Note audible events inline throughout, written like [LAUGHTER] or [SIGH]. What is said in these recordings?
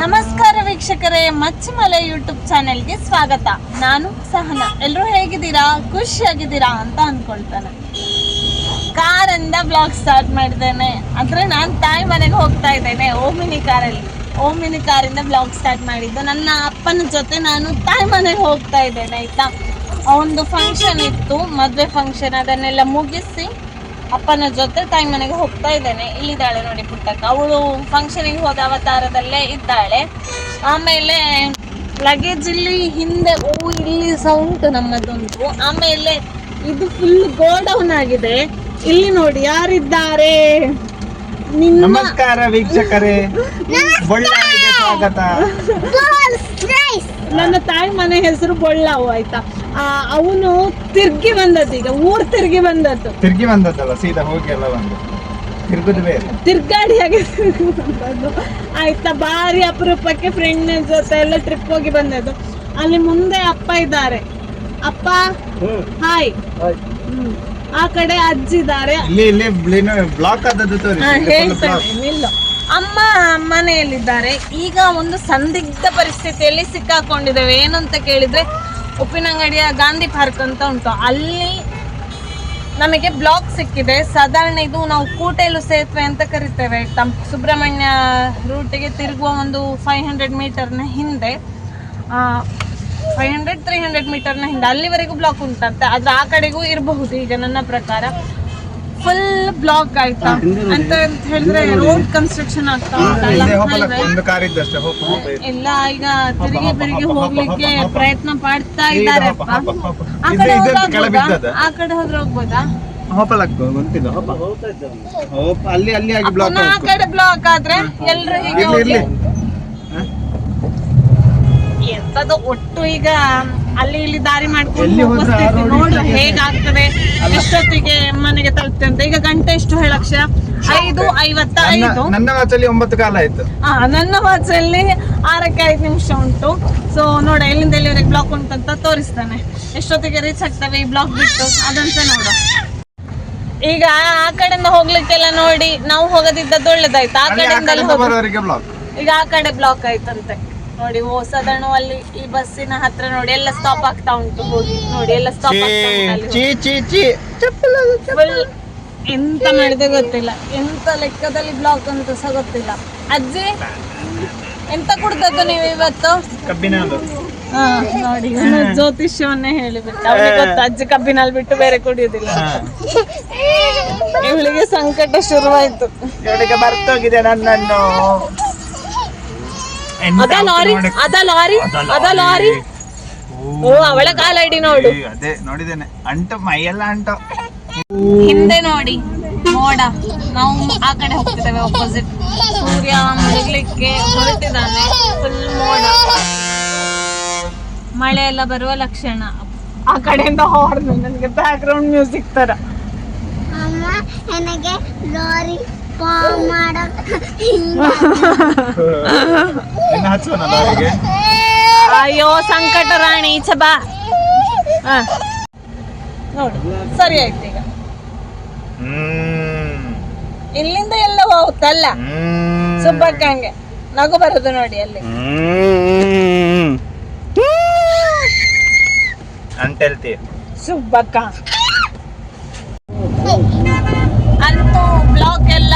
ನಮಸ್ಕಾರ ವೀಕ್ಷಕರೇ, ಮಚ್ಚಮಲೆ ಯೂಟ್ಯೂಬ್ ಚಾನೆಲ್ಗೆ ಸ್ವಾಗತ. ನಾನು ಸಹನ. ಎಲ್ಲರೂ ಹೇಗಿದ್ದೀರಾ? ಖುಷಿಯಾಗಿದ್ದೀರಾ ಅಂತ ಅನ್ಕೊಳ್ತಾನೆ. ಕಾರಿಂದ ಬ್ಲಾಗ್ ಸ್ಟಾರ್ಟ್ ಮಾಡಿದ್ದೇನೆ. ಅಂದ್ರೆ ನಾನು ತಾಯಿ ಮನೆಗೆ ಹೋಗ್ತಾ ಇದ್ದೇನೆ, ಓಮಿನಿ ಕಾರಲ್ಲಿ. ಓಮಿನಿ ಕಾರಿಂದ ಬ್ಲಾಗ್ ಸ್ಟಾರ್ಟ್ ಮಾಡಿದ್ದು. ನನ್ನ ಅಪ್ಪನ ಜೊತೆ ನಾನು ತಾಯಿ ಮನೆಗೆ ಹೋಗ್ತಾ ಇದ್ದೇನೆ, ಆಯ್ತಾ? ಒಂದು ಫಂಕ್ಷನ್ ಇತ್ತು, ಮದುವೆ ಫಂಕ್ಷನ್ ಅದನ್ನೆಲ್ಲ ಮುಗಿಸಿ ಅಪ್ಪನ ಜೊತೆ ತಾಯಿ ಮನೆಗೆ ಹೋಗ್ತಾ ಇದ್ದೇನೆ. ಇಲ್ಲಿದ್ದಾಳೆ ನೋಡಿ ಪುಟ್ಟಕ್ಕ. ಅವಳು ಫಂಕ್ಷನಿಗೆ ಹೋದ ಅವತಾರದಲ್ಲೇ ಇದ್ದಾಳೆ. ಆಮೇಲೆ ಲಗೇಜ್ ಇಲ್ಲಿ ಹಿಂದೆ ಓ ಇಲ್ಲಿ ಸಹ ಉಂಟು ನಮ್ಮದೊಂದು. ಆಮೇಲೆ ಇದು ಫುಲ್ ಗೋಡೌನ್ ಆಗಿದೆ. ಇಲ್ಲಿ ನೋಡಿ ಯಾರಿದ್ದಾರೆ? ನಿಮ್ಮ ನಮಸ್ಕಾರ ವೀಕ್ಷಕರೇ. ಸ್ವಾಗತ. ನನ್ನ ತಾಯಿ ಮನೆ ಹೆಸರು ಬೊಳ್ಳಾವು ಆಯ್ತಾ? ಅವನು ತಿರ್ಗಿ ಬಂದದ್ದು ಈಗ ಊರ್ ತಿರ್ಗಿ ಬಂದದ್ದು. ತಿರ್ಗಿ ಬಂದದ್ದಲ್ಲ ಸೀದಾ ಹೋಗಿ ಎಲ್ಲ ಬಂದು. ತಿರ್ಗಾಡಿ ಹಾಗೆ ಬಂದದ್ದು. ಆಯ್ತಾ ಬಾರಿ ಅಪರೂಪಕ್ಕೆ ಫ್ರೆಂಡ್ ಜೊತೆ ಎಲ್ಲ ಟ್ರಿಪ್ ಹೋಗಿ ಬಂದದ್ದು. ಅಲ್ಲಿ ಮುಂದೆ ಅಪ್ಪ ಇದ್ದಾರೆ. ಅಪ್ಪ ಹಾಯ್. ಆ ಕಡೆ ಅಜ್ಜಿ ಇದ್ದಾರೆ. ಇಲ್ಲಿ ಇಲ್ಲಿ ಬ್ಲಾಕ್ ಆದದ್ದು ತೋರಿಸಿ ಹಾ, ಇದು ಹೇಳ್ತೇನೆ ನಿಲ್ಲು. ಅಮ್ಮ ಮನೆಯಲ್ಲಿದ್ದಾರೆ. ಈಗ ಒಂದು ಸಂದಿಗ್ಧ ಪರಿಸ್ಥಿತಿಯಲ್ಲಿ ಸಿಕ್ಕಾಕೊಂಡಿದ್ದೇವೆ. ಏನು ಅಂತ ಕೇಳಿದ್ರೆ ಉಪ್ಪಿನಂಗಡಿಯ ಗಾಂಧಿ ಪಾರ್ಕ್ ಅಂತ ಉಂಟು. ಅಲ್ಲಿ ನಮಗೆ ಬ್ಲಾಕ್ ಸಿಕ್ಕಿದೆ. ಸಾಧಾರಣ ಇದು ನಾವು ಕೂಟೇಲು ಸೇತುವೆ ಅಂತ ಕರಿತೇವೆ. ತಮ್ಮ ಸುಬ್ರಹ್ಮಣ್ಯ ರೂಟಿಗೆ ತಿರುಗುವ ಒಂದು ಫೈವ್ ಹಂಡ್ರೆಡ್ ಮೀಟರ್ನ ಹಿಂದೆ ಫೈವ್ ಹಂಡ್ರೆಡ್ ತ್ರೀ ಹಂಡ್ರೆಡ್ ಮೀಟರ್ನ ಹಿಂದೆ ಅಲ್ಲಿವರೆಗೂ ಬ್ಲಾಕ್ ಉಂಟಂತೆ. ಅದು ಆ ಕಡೆಗೂ ಇರಬಹುದು. ಈಗ ನನ್ನ ಪ್ರಕಾರ ಫುಲ್ ಬ್ಲಾಕ್ ಆಯ್ತಾ? ಅಂತ ಅಂತ ಹೇಳಿದ್ರೆ ರೋಡ್ ಕನ್ಸ್ಟ್ರಕ್ಷನ್ ಆಗ್ತಾ ಉಂಟಲ್ಲ. ಎಲ್ಲ ಈಗ ತಿರುಗಿ ಬಿರುಗಿ ಹೋಗ್ಲಿಕ್ಕೆ ಪ್ರಯತ್ನ ಪಡ್ತಾ ಇದ್ದಾರೆ. ಆ ಕಡೆ ಹೋದ್ರೆ ಆ ಕಡೆ ಹೋದ್ರೆ ಹೋಗ್ಬೋದಾ? ಅಲ್ಲಿ ಅಲ್ಲಿ ಆಗಿ ಬ್ಲಾಕ್ ಆ ಕಡೆ ಬ್ಲಾಕ್ ಆದ್ರೆ ಎಲ್ಲರೂ ಹೋಗಿ ಎಂತದು ಒಟ್ಟು ಈಗ ಅಲ್ಲಿ ಇಲ್ಲಿ ದಾರಿ ಮಾಡ್ಕೊಂಡು ನೋಡಿ ಹೇಗಾಗ್ತದೆ. ಎಷ್ಟೊತ್ತಿಗೆ ಮನೆಗೆ ತಲುಪ್ತೆ ಅಂತ. ಈಗ ಗಂಟೆ ಎಷ್ಟು ಹೇಳಕ್ಷ? ಐದು ಐವತ್ತ ಐದು. ನನ್ನ- ವಾಚಲ್ಲಿ ಒಂಬತ್ತು ಕಾಲ ಆಯ್ತು. ಹಾ ನನ್ನ ವಾಚಲ್ಲಿ ಆರಕ್ಕೆ ಐದು ನಿಮಿಷ ಉಂಟು. ಸೊ ನೋಡ ಎಲ್ಲಿಂದ ಎಲ್ಲಿವರೆಗೆ ಬ್ಲಾಕ್ ಉಂಟು ಅಂತ ತೋರಿಸ್ತಾನೆ. ಎಷ್ಟೊತ್ತಿಗೆ ರೀಚ್ ಆಗ್ತವೆ ಈ ಬ್ಲಾಕ್ ಬಿಟ್ಟು? ಅದಂತ ನೋಡ. ಈಗ ಆ ಕಡೆಯಿಂದ ಹೋಗ್ಲಿಕ್ಕೆಲ್ಲ ನೋಡಿ ನಾವು ಹೋಗದಿದ್ದದ್ದು ಒಳ್ಳೇದಾಯ್ತು. ಆ ಕಡೆಯಿಂದ ಈಗ ಆ ಕಡೆ ಬ್ಲಾಕ್ ಆಯ್ತಂತೆ. ನೋಡಿ ಹೊಸದಣ್ಣು ಅಲ್ಲಿ ಈ ಬಸ್ಸಿನ ಹತ್ರ ನೋಡಿ ಎಲ್ಲ ಸ್ಟಾಪ್ ಆಗ್ತಾ ಉಂಟು ಹೋಗಿ ನೋಡಿ ಎಲ್ಲ ಸ್ಟಾಪ್ ಆಗ್ತಾ ಉಂಟು ಅಲ್ಲಿ. ಚೀ ಚೀ ಚೀ Full ಎಂತ ಮಾಡಿದೆ ಗೊತ್ತಿಲ್ಲ. ಎಂತ ಲೆಕ್ಕದಲ್ಲಿ ಬ್ಲಾಕ್ ಅಂತ ಸಹ ಗೊತ್ತಿಲ್ಲ. ಅಜ್ಜಿ ಎಂತ ಕುಡ್ದದ್ದು ನೀವು ಇವತ್ತು. ಹಾ ನೋಡಿ ಜ್ಯೋತಿಷ್ಯವನ್ನೇ ಹೇಳಿಬಿಟ್ಟು. ಗೊತ್ತು ಅಜ್ಜಿ ಕಬ್ಬಿನಲ್ಲಿ ಬಿಟ್ಟು ಬೇರೆ ಕುಡಿಯೋದಿಲ್ಲ. ಇವಳಿಗೆ ಸಂಕಟ ಶುರುವಾಯ್ತು. ಇವಳಿಗೆ ಬರ್ತೋಗಿದೆ ನನ್ನನ್ನು. ಅದ ಲಾರಿ? ಅದ ಲಾರಿ? ಅದ ಲಾರಿ. ಓ ಅವಳ ಕಾಲ ಐಡಿ ನೋಡು. ಅದೇ ನೋಡಿದ್ದೇನೆ. ಅಂಟು ಮೈಯೆಲ್ಲ ಅಂಟ. ಹಿಂದೆ ನೋಡಿ ಮೋಡ ನಾವು ಆ ಕಡೆ ಹೋಗ್ತಿದ್ದೇವೆ ಅಪೋಸಿಟ್ ಸೂರ್ಯ ಮುಳುಗ್ಲಿಕ್ಕೆ ಹೊರಟಿದ್ದಾನೆ ಫುಲ್ ಮೋಡ. ಮಳೆ ಎಲ್ಲ ಬರುವ ಲಕ್ಷಣ. ಆ ಕಡೆಯಿಂದ ಹಾರ್ನ್ ನನಗೆ ಬ್ಯಾಕ್ ಗ್ರೌಂಡ್ ಮ್ಯೂಸಿಕ್ ತರ. ಅಮ್ಮ ನನಗೆ ಲಾರಿ ಅಯ್ಯೋ ಸಂಕಟ ರಾಣಿ ಚಬಾ ನೋಡು ಸರಿ ಆಯ್ತು ಈಗ. ಇಲ್ಲಿಂದ ಎಲ್ಲ ಹೋಗುತ್ತಲ್ಲ. ಸುಬ್ಬಕ್ಕಂಗೆ. ನಗು ಬರುದು ನೋಡಿ ಅಲ್ಲಿ. ಹ್ಮ್. ಅಂತ ಹೇಳ್ತೀವಿ ಸುಬ್ಬಕ್ಕ ಅಂತೂ ಬ್ಲಾಕ್ ಎಲ್ಲ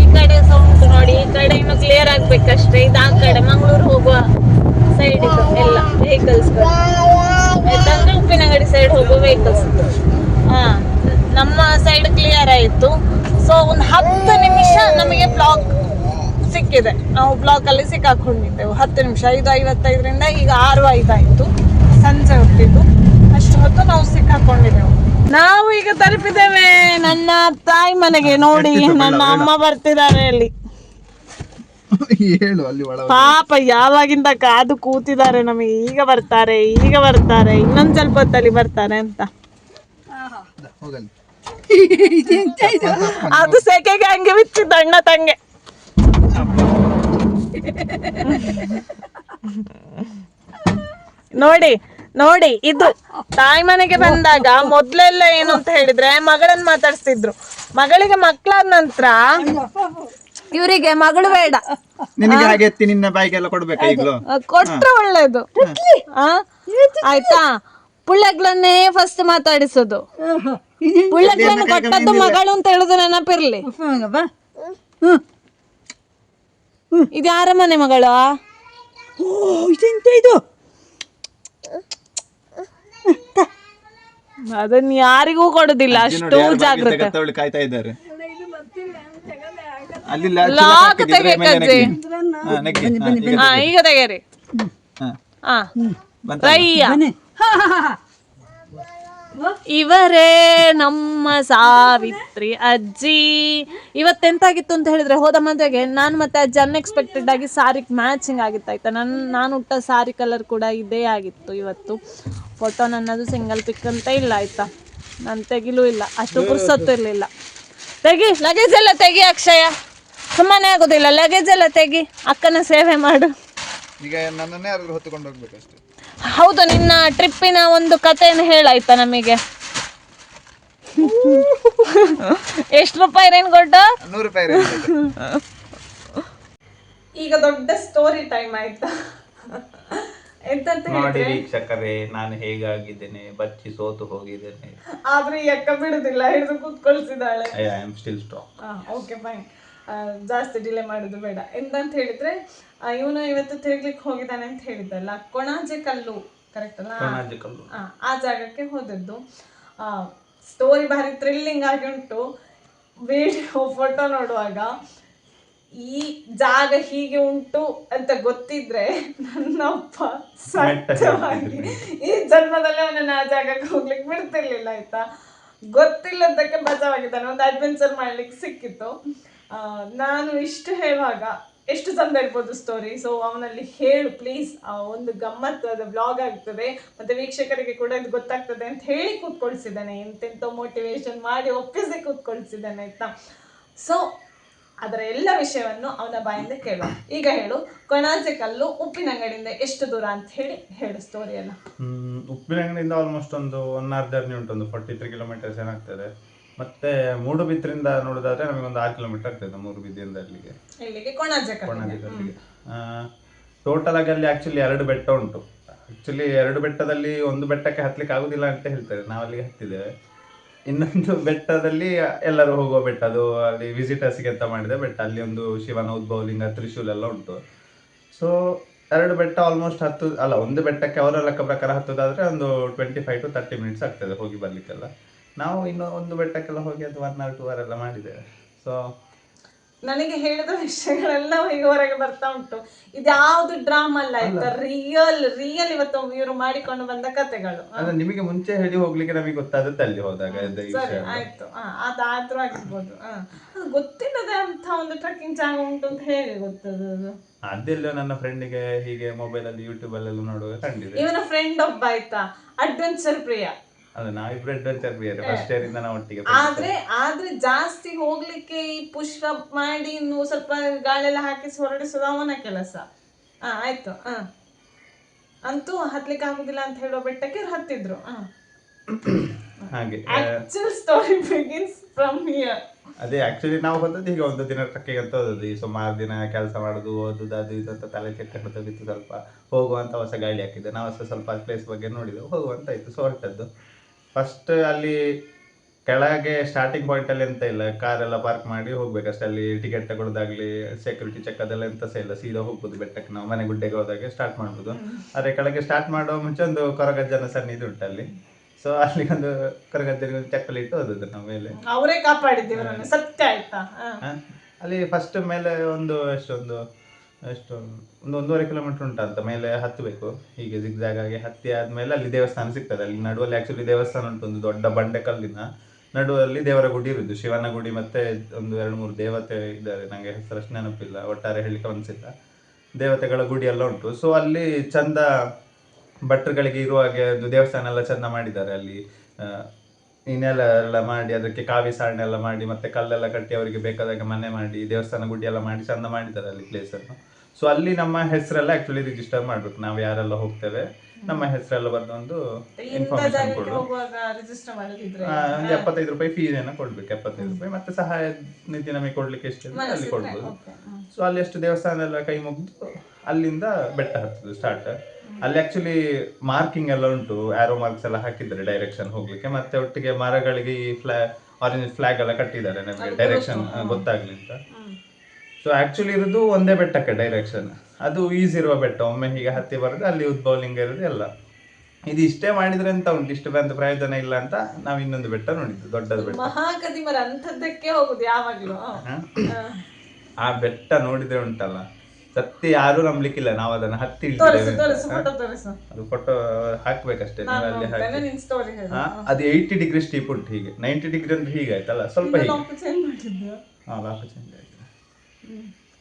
ಈ ಕಡೆ ಸೌಂಡ್ ನೋಡಿ, ಈ ಕಡೆ ಇನ್ನು ಕ್ಲಿಯರ್ ಆಗ್ಬೇಕಷ್ಟೇ. ಇದು ಆ ಕಡೆ, ಮಂಗಳೂರು ಹೋಗುವ ಸೈಡ್ ಇದು, ಎಲ್ಲ ವೆಹಿಕಲ್ಸ್ ಆಯ್ತಂದ್ರೆ ಉಪ್ಪಿನಂಗಡಿ ಸೈಡ್ ಹೋಗುವ ವೆಹಿಕಲ್ಸ್ ಹಾ, ನಮ್ಮ ಸೈಡ್ ಕ್ಲಿಯರ್ ಆಯ್ತು. ಸೊ ಒಂದು ಹತ್ತು ನಿಮಿಷ ನಮಗೆ ಬ್ಲಾಕ್ ಸಿಕ್ಕಿದೆ. ನಾವು ಬ್ಲಾಕ್ ಅಲ್ಲಿ ಸಿಕ್ಕಾಕೊಂಡಿದ್ದೆವು. ಹತ್ತು ನಿಮಿಷ, ಐದು ಐವತ್ತೈದರಿಂದ ಈಗ ಆರು ಐದಾಯ್ತು ಸಂಜೆ ಹೊತ್ತಿದ್ದು. ಅಷ್ಟು ಹೊತ್ತು ನಾವು ಸಿಕ್ಕಾಕೊಂಡಿದ್ದೆವು. ಈಗ ತಲುಪಿದ್ದೇವೆ. ನನ್ನ ತಾಯಿ ಮನೆಗೆ ನೋಡಿ ನನ್ನ ಅಮ್ಮ ಬರ್ತಿದ್ದಾರೆ ಅಲ್ಲಿ. ಹೇಳು ಅಲ್ಲಿ ಒಳ ಪಾಪ ಯಾವಾಗಿಂದ ಕಾದು ಕೂತಿದ್ದಾರೆ ನಮಗೆ. ಈಗ ಬರ್ತಾರೆ ಈಗ ಬರ್ತಾರೆ ಇನ್ನೊಂದ್ ಸ್ವಲ್ಪ ಹೊತ್ತಲ್ಲಿ ಬರ್ತಾರೆ ಅಂತ. ಹೋಗಲಿ. ಅದು ಸೆಕೆಗೆ ಹಂಗೆ ಬಿತ್ತು ಅಣ್ಣ ತಂಗೆ. ನೋಡಿ ನೋಡಿ ಇದು ತಾಯಿ ಮನೆಗೆ ಬಂದಾಗ ಮೊದ್ಲೆಲ್ಲ ಏನು ಅಂತ ಹೇಳಿದ್ರೆ ಮಗಳನ್ನ ಮಾತಾಡ್ಸ್ತಿದ್ರು. ಮಗಳಿಗೆ ಮಕ್ಕಳಾದ ನಂತರ ಇವರಿಗೆ ಮಗಳು ಬೇಡ. ನಿನಗೆ ಹಾಗೆ ಎತ್ತಿ ನಿನ್ನ ಬಾಯಿಗೆಲ್ಲ ಕೊಡ್ಬೇಕಾ ಈಗಲೂ? ಕೊಟ್ರೆ ಒಳ್ಳೇದು. ಆ? ಆಯ್ತಾ? ಪುಳ್ಳಗ್ಲನ್ನೇ ಫಸ್ಟ್ ಮಾತಾಡಿಸೋದು. ಪುಳ್ಳಗ್ಲನ್ನು ಕೊಟ್ಟದ್ದು ಮಗಳು ಅಂತ ಹೇಳುದು ನೆನಪಿರ್ಲಿ. ಇದು ಯಾರ ಮನೆ ಮಗಳು? ಓ ಇದೆಂತ ಇದು? ಅದನ್ನ ಯಾರಿಗೂ ಕೊಡುದಿಲ್ಲ ಅಷ್ಟು ಜಾಗ್ರತೆ ತಗೊಳ್ಳಿ ಕಾಯ್ತಾ ಇದ್ದಾರೆ ಅಲ್ಲಿ ಲಾಕ್ ತೆಗಿಯಕ್ಕಜ್ಜಿ ಹಾ ಈಗ ತೆಗೀರಿ ಹಾ ರಯ್ಯ ಇವರೇ ನಮ್ಮ ಸಾವಿತ್ರಿ ಅಜ್ಜಿ. ಇವತ್ತೆಂತಾಗಿತ್ತು ಅಂತ ಹೇಳಿದ್ರೆ ಹೋದ ಮದುವೆಗೆ ನಾನು ಮತ್ತೆ ಅಜ್ಜಿ ಅನ್ಎಕ್ಸ್ಪೆಕ್ಟೆಡ್ ಆಗಿ ಸಾರಿ ಮ್ಯಾಚಿಂಗ್ ಆಗಿತ್ತು, ಆಯ್ತಾ? ನನ್ನ ನಾನು ಉಟ್ಟ ಸಾರಿ ಕಲರ್ ಕೂಡ ಇದೇ ಆಗಿತ್ತು ಇವತ್ತು. ಫೋಟೋ ನನ್ನದು ಸಿಂಗಲ್ ಪಿಕ್ ಅಂತ ಇಲ್ಲ, ಆಯ್ತಾ? ನಾನು ತೆಗಿಲೂ ಇಲ್ಲ, ಅಷ್ಟು ಪುರ್ಸೊತ್ತು ಇರಲಿಲ್ಲ. ತೆಗಿ ಲಗೇಜ್ ಎಲ್ಲ ತೆಗಿ ಅಕ್ಷಯ. ಸುಮ್ಮನೆ ಆಗೋದಿಲ್ಲ ಲಗೇಜ್ ಎಲ್ಲ ತೆಗಿ, ಅಕ್ಕನ ಸೇವೆ ಮಾಡು. ಈಗ ನನ್ನನ್ನೇ ಹೊತ್ತುಕೊಂಡು ಹೋಗ್ಬೇಕಷ್ಟೇ? ಹೌದು ನಿನ್ನ ಟ್ರಿಪ್ಪಿನ ಒಂದು ಕಥೆಯನ್ನು ಹೇಳಾಯ್ತಾ ನಮಗೆ. [LAUGHS] ಎಷ್ಟು ರೂಪಾಯಿ ರೇನ್ ಕೊಟ್ಟು ನೂರು ರೂಪಾಯಿ ಈಗ ದೊಡ್ಡ ಸ್ಟೋರಿ ಟೈಮ್ ಆಯ್ತಾ? ಎಂತಂತ ನೋಡಿ ವೀಕ್ಷಕರೇ ನಾನು ಹೇಗಾಗಿದ್ದೇನೆ ಬಚ್ಚಿ ಸೋತು ಹೋಗಿದ್ದೇನೆ. ಆದ್ರೆ ಈ ಅಕ್ಕ ಬಿಡುದಿಲ್ಲ ಹಿಡಿದು ಕೂತ್ಕೊಳ್ಸಿದಾಳೆ I am still strong okay fine ಜಾಸ್ತಿ ಡಿಲೇ ಮಾಡೋದು ಬೇಡ. ಎಂತಂತ ಹೇಳಿದ್ರೆ ಇವನು ಇವತ್ತು ತಿರ್ಗ್ಲಿಕ್ಕೆ ಹೋಗಿದ್ದಾನೆ ಅಂತ ಹೇಳಿದ್ದಲ್ಲ ಕೊಣಾಜೆ ಕಲ್ಲು ಕರೆಕ್ಟ್ ಅಲ್ಲ? ಆ, ಜಾಗಕ್ಕೆ ಹೋದದ್ದು. ಸ್ಟೋರಿ ಭಾರಿ ಥ್ರಿಲ್ಲಿಂಗ್ ಆಗಿ ಉಂಟು. ವಿಡಿಯೋ ಫೋಟೋ ನೋಡುವಾಗ ಈ ಜಾಗ ಹೀಗೆ ಉಂಟು ಅಂತ ಗೊತ್ತಿದ್ರೆ ನನ್ನಪ್ಪ ಸತ್ಯವಾಗಿ ಈ ಜನ್ಮದಲ್ಲಿ ಅವನನ್ನು ಆ ಜಾಗಕ್ಕೆ ಹೋಗ್ಲಿಕ್ಕೆ ಬಿಡ್ತಿರ್ಲಿಲ್ಲ ಆಯ್ತಾ? ಗೊತ್ತಿಲ್ಲದಕ್ಕೆ ಬಚಾವಾಗಿದ್ದಾನೆ ಒಂದು ಅಡ್ವೆಂಚರ್ ಮಾಡ್ಲಿಕ್ಕೆ ಸಿಕ್ಕಿತ್ತು. ನಾನು ಇಷ್ಟು ಹೇಳುವಾಗ ಎಷ್ಟು ಚಂದ ಇರ್ಬೋದು ಸ್ಟೋರಿ ಸೊ ಅವನಲ್ಲಿ ಹೇಳು ಪ್ಲೀಸ್ ಒಂದು ಗಮ್ಮತ್ತಾದ ಬ್ಲಾಗ್ ಆಗ್ತದೆ. ಮತ್ತೆ ವೀಕ್ಷಕರಿಗೆ ಕೂಡ ಇದು ಗೊತ್ತಾಗ್ತದೆ ಅಂತ ಹೇಳಿ ಕೂತ್ಕೊಳ್ಸಿದ್ದಾನೆ. ಎಂತೆಂತ ಮೋಟಿವೇಶನ್ ಮಾಡಿ ಒಪ್ಪಿಸಿ ಕೂತ್ಕೊಳ್ಸಿದ್ದಾನೆ ಆಯ್ತಾ? ಸೊ ಅದರ ಎಲ್ಲ ವಿಷಯವನ್ನು ಅವನ ಬಾಯಿಂದ ಕೇಳುವ ಈಗ ಹೇಳು ಕೊಣಾಜೆ ಕಲ್ಲು ಉಪ್ಪಿನಂಗಡಿಯಿಂದ ಎಷ್ಟು ದೂರ ಅಂತ ಹೇಳಿ ಹೇಳು ಸ್ಟೋರಿ ಎಲ್ಲ ಹ್ಮ್, ಉಪ್ಪಿನಂಗಡಿಯಿಂದ ಆಲ್ಮೋಸ್ಟ್ ಒಂದು ಒನ್ ಅವರ್ ಜರ್ನಿ ಉಂಟು ಒಂದು ಫಾರ್ಟಿ ತ್ರೀ ಕಿಲೋಮೀಟರ್ಸ್ ಏನಾಗ್ತದೆ. ಮತ್ತೆ ಮೂಡುಬಿದ್ರಿಂದ ನೋಡೋದಾದ್ರೆ ನಮಗೆ ಒಂದು ಆರು ಕಿಲೋಮೀಟರ್ ಆಗ್ತದೆ ಮೂಡುಬಿದ್ರಿಂದ ಅಲ್ಲಿಗೆ. ಇಲ್ಲಿಗೆ ಕೊಣಾಜೆ ಕಲ್ಲು ಕೊಣಾಜಿಗಲ್ಲಿಗೆ ಟೋಟಲ್ ಆಗಿ ಅಲ್ಲಿ ಆಕ್ಚುಲಿ ಎರಡು ಬೆಟ್ಟ ಉಂಟು. ಆಕ್ಚುಲಿ ಎರಡು ಬೆಟ್ಟದಲ್ಲಿ ಒಂದು ಬೆಟ್ಟಕ್ಕೆ ಹತ್ತಲಿಕ್ಕೆ ಆಗುದಿಲ್ಲ ಅಂತ ಹೇಳ್ತಾರೆ. ನಾವು ಅಲ್ಲಿಗೆ ಹತ್ತಿದ್ದೇವೆ. ಇನ್ನೊಂದು ಬೆಟ್ಟದಲ್ಲಿ ಎಲ್ಲರೂ ಹೋಗುವ ಬೆಟ್ಟ ಅದು ಅಲ್ಲಿ ವಿಸಿಟರ್ಸ್ಗೆ ಅಂತ ಮಾಡಿದೆ ಬೆಟ್ಟ. ಅಲ್ಲಿ ಒಂದು ಶಿವನ ಉದ್ಭವಲಿಂಗ ತ್ರಿಶೂಲ್ ಎಲ್ಲ ಉಂಟು. ಸೊ ಎರಡು ಬೆಟ್ಟ ಆಲ್ಮೋಸ್ಟ್ ಹತ್ತು ಅಲ್ಲ ಒಂದು ಬೆಟ್ಟಕ್ಕೆ ಅವರ ಲೆಕ್ಕ ಪ್ರಕಾರ ಹತ್ತೋದಾದ್ರೆ ಒಂದು twenty five to thirty minutes ಆಗ್ತದೆ ಹೋಗಿ ಬರ್ಲಿಕ್ಕೆಲ್ಲ. ನಾವು ಇನ್ನು ಒಂದು ಬೆಟ್ಟಕ್ಕೆಲ್ಲ ಹೋಗಿ ಅದು ಒನ್ ಅವರ್ ಟೂ ಅವರ್ ಎಲ್ಲ ಮಾಡಿದ್ದೇವೆ. ಸೊ ನನಗೆ ಹೇಳಿದ ವಿಷಯಗಳೆಲ್ಲ ಈಗ ಹೊರಗೆ ಬರ್ತಾ ಉಂಟು. ಇದ್ಯಾವುದು ಡ್ರಾಮಾ ಅಲ್ಲ ಆಯ್ತಾ ರಿಯಲ್ ರಿಯಲ್ ಇವತ್ತು ಇವರು ಮಾಡಿಕೊಂಡು ಬಂದ ಕತೆಗಳು. ಅಂದ್ರೆ ನಿಮಗೆ ಮುಂಚೆ ಹೇಳಿ ಹೋಗ್ಲಿಕ್ಕೆ ನಮಗೆ ಗೊತ್ತಾದದ್ದು ಅಲ್ಲಿ ಹೋದಾಗ ಇದು ಸರಿ ಆಯ್ತು. ಅದಾದ್ರೂ ಆಗಿರ್ಬೋದು. ಅದು ಗೊತ್ತಿಲ್ಲದೆ ಅಂತ ಒಂದು ಟ್ರೆಕ್ಕಿಂಗ್ ಜಾಗ ಉಂಟು ಅಂತ ಹೇಗೆ ಗೊತ್ತದ ಅದು? ಅದೆಲ್ಲ ನನ್ನ ಫ್ರೆಂಡಿಗೆ ಹೀಗೆ ಮೊಬೈಲ್ ಅಲ್ಲಿ ಯೂಟ್ಯೂಬ್ ಅಲ್ಲೆಲ್ಲ ನೋಡುವಾಗ ಕಂಡಿದೆ. ಇವನ ಫ್ರೆಂಡ್ ಒಬ್ಬ ಆಯ್ತಾ? ಅಡ್ವೆಂಚರ್ ಪ್ರಿಯ. ಅದು ನಾವಿಬ್ರು ಅಡ್ವೆಂಚರ್ ಬೇರೆ ಫಸ್ಟ್ ಇಯರ್ ಇಂದ ನಾವು ಒಟ್ಟಿಗೆ ಆದ್ರೆ ಆದ್ರೆ ಜಾಸ್ತಿ ಹೋಗ್ಲಿಕ್ಕೆ ಈ ಪುಷ್ಪ ಮಾಡಿ ಇನ್ನು ಸ್ವಲ್ಪ ಎಲ್ಲ ಹಾಕಿಸಿ ಹೊರಡಿಸೋದು ಅವನ ಕೆಲಸ. ಹಾ ಆಯ್ತು ಅಂತೂ ಹತ್ಲಿಕ್ಕೆ ಆಗುದಿಲ್ಲ ಅಂತ ಹೇಳೋ ಬೆಟ್ಟಕ್ಕೆ ಹತ್ತಿದ್ರು ಹಾಗೆ actual story begins from here ಅದೇ ಆಕ್ಚುಲಿ ನಾವು ಬಂದದ್ದು ಈಗ ಒಂದು ದಿನ ಟ್ರಕ್ಕಿಗೆ ಅಂತ ಹೋದದ್ದು. ಈ ಸುಮಾರು ದಿನ ಕೆಲಸ ಮಾಡೋದು ಓದುದು ಅದು ಇದು ಅಂತ ತಲೆ ಕೆಟ್ಟ ಬಿತ್ತು ಸ್ವಲ್ಪ. ಹೋಗುವಂತ ಹೊಸ ಗಾಡಿ ಹಾಕಿದ್ದೆ. ನಾವು ಸ್ವಲ್ಪ ಪ್ಲೇಸ್ ಬಗ್ಗೆ ನೋಡಿದೆವು. ಹೋಗುವಂತ ಇತ್ತು ಸೊ ಹೊರಟದ್ದು ಫಸ್ಟ್ ಅಲ್ಲಿ ಕೆಳಗೆ ಸ್ಟಾರ್ಟಿಂಗ್ ಪಾಯಿಂಟ್ ಅಲ್ಲಿ ಎಂತ ಇಲ್ಲ. ಕಾರ್ ಎಲ್ಲ ಪಾರ್ಕ್ ಮಾಡಿ ಹೋಗ್ಬೇಕಷ್ಟೇ. ಅಲ್ಲಿ ಟಿಕೆಟ್ ತಗೊಳ್ಳೋದಾಗ್ಲಿ ಸೆಕ್ಯೂರಿಟಿ ಚೆಕ್ ಅದೆಲ್ಲ ಎಂತ ಸಹ ಇಲ್ಲ. ಸೀದಾ ಹೋಗ್ಬೋದು ಬೆಟ್ಟಕ್ಕೆ ನಾವು. ಮನೆ ಗುಡ್ಡೆಗೆ ಹೋದಾಗೆ ಸ್ಟಾರ್ಟ್ ಮಾಡ್ಬೋದು. ಆದರೆ ಕೆಳಗೆ ಸ್ಟಾರ್ಟ್ ಮಾಡೋ ಮುಂಚೆ ಒಂದು ಕೊರಗಜ್ಜನ ಸನ್ನಿಧಿ ಉಂಟು ಅಲ್ಲಿ. ಸೊ ಅಲ್ಲಿ ಒಂದು ಕೊರಗಜ್ಜನಿಗೆ ಒಂದು ಚಪ್ಪಲಿ ಇಟ್ಟು ಹೋದದ್ದು ನಾವು ಮೇಲೆ. ಅವರೇ ಕಾಪಾಡಿದ್ದೇವೆ ಸತ್ಯ ಆಯ್ತಾ? ಅಲ್ಲಿ ಫಸ್ಟ್ ಮೇಲೆ ಒಂದು ಎಷ್ಟೊಂದು ಎಷ್ಟು ಒಂದು ಒಂದೂವರೆ ಕಿಲೋಮೀಟರ್ ಉಂಟಂತ ಮೇಲೆ ಹತ್ತಬೇಕು. ಹೀಗೆ ಜಿಗ್ಜಾಗ್ ಆಗಿ ಹತ್ತಿ ಆದಮೇಲೆ ಅಲ್ಲಿ ದೇವಸ್ಥಾನ ಸಿಗ್ತದೆ. ಅಲ್ಲಿ ನಡುವಲ್ಲಿ ಆ್ಯಕ್ಚುಲಿ ದೇವಸ್ಥಾನ ಉಂಟು, ಒಂದು ದೊಡ್ಡ ಬಂಡೆ ಕಲ್ಲಿನ ನಡುವಲ್ಲಿ ದೇವರ ಗುಡಿ ಇರುದು. ಶಿವನ ಗುಡಿ ಮತ್ತೆ ಒಂದು ಎರಡು ಮೂರು ದೇವತೆ ಇದ್ದಾರೆ. ನನಗೆ ಹೆಸರಷ್ಟು ನೆನಪಿಲ್ಲ. ಒಟ್ಟಾರೆ ಹೇಳಿಕೆ ಅನಿಸಿಲ್ಲ ದೇವತೆಗಳ ಗುಡಿ ಎಲ್ಲ ಉಂಟು. ಸೊ ಅಲ್ಲಿ ಚಂದ ಭಟ್ರುಗಳಿಗೆ ಇರುವ ಹಾಗೆ ಒಂದು ದೇವಸ್ಥಾನ ಎಲ್ಲ ಚಂದ ಮಾಡಿದ್ದಾರೆ. ಅಲ್ಲಿ ಈ ನೆಲ ಎಲ್ಲ ಮಾಡಿ ಅದಕ್ಕೆ ಕಾವಿ ಸಾಣೆ ಎಲ್ಲ ಮಾಡಿ ಮತ್ತೆ ಕಲ್ಲೆಲ್ಲ ಕಟ್ಟಿ ಅವರಿಗೆ ಬೇಕಾದಾಗ ಮನೆ ಮಾಡಿ ದೇವಸ್ಥಾನ ಗುಡಿ ಎಲ್ಲ ಮಾಡಿ ಚಂದ ಮಾಡಿದ್ದಾರೆ ಅಲ್ಲಿ ಪ್ಲೇಸನ್ನು ಸೊ ಅಲ್ಲಿ ನಮ್ಮ ಹೆಸರೆಲ್ಲ ಆಕ್ಚುಲಿ ರಿಜಿಸ್ಟರ್ ಮಾಡ್ಬೇಕು. ನಾವು ಯಾರೆಲ್ಲ ಹೋಗ್ತೇವೆ ನಮ್ಮ ಹೆಸರೆಲ್ಲ ಬಂದು ಒಂದು ಇಂಥ ಇನ್ಫಾರ್ಮೇಶನ್ ಒಂದು ಎಪ್ಪತ್ತೈದು ರೂಪಾಯಿ ಫೀಸ್ ಏನೋ ಕೊಡ್ಬೇಕು ಎಪ್ಪತ್ತೈದು ರೂಪಾಯಿ. ಮತ್ತೆ ಸಹಾಯ ನಿಧಿ ನಮಗೆ ಕೊಡ್ಲಿಕ್ಕೆ ಎಷ್ಟು ಅಲ್ಲಿ ಕೊಡ್ಬೋದು. ಸೊ ಅಲ್ಲಿ ಎಷ್ಟು ದೇವಸ್ಥಾನ ಎಲ್ಲ ಕೈ ಮುಗಿದು ಅಲ್ಲಿಂದ ಬೆಟ್ಟ ಹತ್ತದು ಸ್ಟಾರ್ಟ್ ಅಲ್ಲಿ ಆಕ್ಚುಲಿ ಮಾರ್ಕಿಂಗ್ ಎಲ್ಲ ಉಂಟು. ಆರೋ ಮಾರ್ಕ್ಸ್ ಎಲ್ಲ ಹಾಕಿದ್ದಾರೆ ಡೈರೆಕ್ಷನ್ ಹೋಗ್ಲಿಕ್ಕೆ. ಮತ್ತೆ ಒಟ್ಟಿಗೆ ಮರಗಳಿಗೆ ಈ ಫ್ಲಾ ಆರೆಂಜ್ ಫ್ಲಾಗ್ ಎಲ್ಲ ಕಟ್ಟಿದ್ದಾರೆ ನಮಗೆ ಡೈರೆಕ್ಷನ್ ಗೊತ್ತಾಗ್ಲಿ ಅಂತ. ಸೊ ಆಕ್ಚುಲಿ ಇರೋದು ಒಂದೇ ಬೆಟ್ಟಕ್ಕೆ ಡೈರೆಕ್ಷನ್ ಅದು ಈಸಿ ಇರುವ ಬೆಟ್ಟ. ಒಮ್ಮೆ ಹೀಗೆ ಹತ್ತಿ ಬರೋದು ಅಲ್ಲಿ ಉದ್ಭವಲಿಂಗ ಇರೋದು ಎಲ್ಲ. ಇದು ಇಷ್ಟೇ ಮಾಡಿದ್ರೆ ಅಂತ ಉಂಟು? ಇಷ್ಟು ಬಂದ ಪ್ರಯೋಜನ ಇಲ್ಲ ಅಂತ ನಾವು ಇನ್ನೊಂದು ಬೆಟ್ಟ ನೋಡಿದ್ದು. ದೊಡ್ಡದು ಬೆಟ್ಟ. ಮಹಾಕದಿಮರ ಅಂಥದ್ದಕ್ಕೆ ಹೋಗುದು ಯಾವಾಗಲೂ. ಆ ಬೆಟ್ಟ ನೋಡಿದ್ರೆ ಉಂಟಲ್ಲ. ಸತ್ಯ ಯಾರು ನಂಬ್ಲಿಕ್ಕಿಲ್ಲ. ನಾವು ಅದನ್ನ ಹತ್ತಿ ತೋರಿಸು ತೋರಿಸು ಅಂತ. ಫೋಟೋ ತೋರಿಸು. ಅದು ಫೋಟೋ ಹಾಕ್ಬೇಕಷ್ಟೇ ನೀವು ಅಲ್ಲಿ ಹಾಕಿ. ನಿನ್ ಹಾ, ಅದು ಏಯ್ಟಿ ಡಿಗ್ರಿ ಸ್ಟೀಪ್ ಉಂಟು ಹೀಗೆ. ನೈಂಟಿ ಡಿಗ್ರಿ ಅಂದ್ರೆ ಹೀಗೆ ಆಯ್ತಲ್ಲ ಸ್ವಲ್ಪ ಹೀಗೆ. ಲಾಕ್ ಚೇಂಜ್ ಮಾಡಿದ್ದು ಹಾ ಲಾಭ ಚೇಂಜ್ ಆಯ್ತು.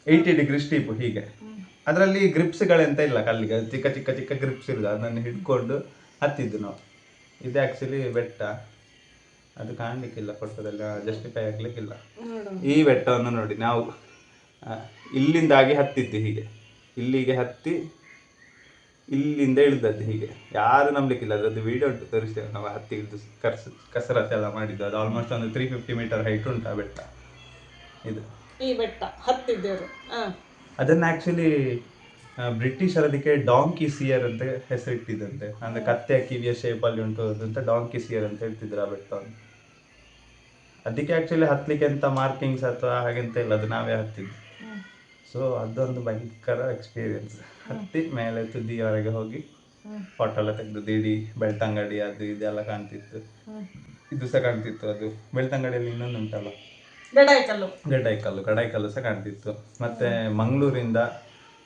ಏಯ್ಟಿ ಡಿಗ್ರಿ ಸ್ಟೀಪ್ ಹೀಗೆ. ಅದರಲ್ಲಿ ಗ್ರಿಪ್ಸ್ಗಳೆಂತ ಇಲ್ಲ ಕಲ್ಲಿಗೆ ಚಿಕ್ಕ ಚಿಕ್ಕ ಚಿಕ್ಕ ಗ್ರಿಪ್ಸ್ ಇಲ್ಲ ಅದನ್ನು ಹಿಡ್ಕೊಂಡು ಹತ್ತಿದ್ದು ನಾವು. ಇದು ಆ್ಯಕ್ಚುಲಿ ಬೆಟ್ಟ. ಅದು ಕಾಣಲಿಕ್ಕಿಲ್ಲ ಫೋಟೋದಲ್ಲಿ ಜಸ್ಟಿಫೈ ಆಗ್ಲಿಕ್ಕಿಲ್ಲ. ಈ ಬೆಟ್ಟವನ್ನು ನೋಡಿ ನಾವು. ಆ, ಇಲ್ಲಿಂದಾಗಿ ಹತ್ತಿದ್ದು ಹೀಗೆ. ಇಲ್ಲಿಗೆ ಹತ್ತಿ ಇಲ್ಲಿಂದ ಇಳಿದದ್ದು ಹೀಗೆ. ಯಾರು ನಂಬಲಿಕ್ಕಿಲ್ಲ ಅದರದ್ದು ವಿಡಿಯೋ ಉಂಟು ತೋರಿಸ್ತೇವೆ. ನಾವು ಹತ್ತಿ ಇಳಿದು ಕರ್ಸ್ ಕಸರತ್ ಎಲ್ಲ ಮಾಡಿದ್ದು. ಅದು ಆಲ್ಮೋಸ್ಟ್ ಒಂದು ತ್ರೀ ಫಿಫ್ಟಿ ಮೀಟರ್ ಹೈಟ್ ಉಂಟು ಆ ಬೆಟ್ಟ. ಇದು. ಈ ಬೆಟ್ಟ ಹತ್ತಿದ್ದೇವೆ ಅದನ್ನು ಆ್ಯಕ್ಚುಲಿ ಆಕ್ಚುಲಿ ಬ್ರಿಟಿಷರ್ ಅದಕ್ಕೆ ಡಾಂಕಿ ಸಿಯರ್ ಅಂತ ಹೆಸರಿಟ್ಟಿದ್ದಂತೆ ಅಂದರೆ ಕತ್ತೆ ಕಿವಿಯ ಶೇಪಲ್ಲಿ ಉಂಟು ಅಂತ ಡಾಂಕಿ ಸಿಯರ್ ಅಂತ ಹೇಳ್ತಿದ್ರು ಆ ಬೆಟ್ಟವನ್ನು ಅದಕ್ಕೆ ಆ್ಯಕ್ಚುಲಿ ಹತ್ತಲಿಕ್ಕೆ ಅಂತ ಮಾರ್ಕಿಂಗ್ಸ್ ಅಥವಾ ಹಾಗೆಂತ ಇಲ್ಲ ಅದು ನಾವೇ ಹತ್ತಿದ್ದು. ಸೊ ಅದೊಂದು ಭಯಂಕರ ಎಕ್ಸ್ಪೀರಿಯನ್ಸ್ ಹತ್ತಿ ಮೇಲೆ ತುದಿಯವರೆಗೆ ಹೋಗಿ ಫೋಟೋ ಎಲ್ಲ ತೆಗೆದು ದಿಡಿ ಬೆಳ್ತಂಗಡಿ ಅದು ಇದೆಲ್ಲ ಕಾಣ್ತಿತ್ತು. ಇದು ಸಹ ಕಾಣ್ತಿತ್ತು ಅದು. ಬೆಳ್ತಂಗಡಿಯಲ್ಲಿ ಇನ್ನೊಂದು ಉಂಟಲ್ಲ? ಗಡಾಯಿಕಲ್ಲು. ಗಡಾಯಿಕಲ್ಲು ಗಡಾಯಿಕಲ್ಲು ಸಹ ಕಾಣ್ತಿತ್ತು. ಮತ್ತೆ ಮಂಗಳೂರಿಂದ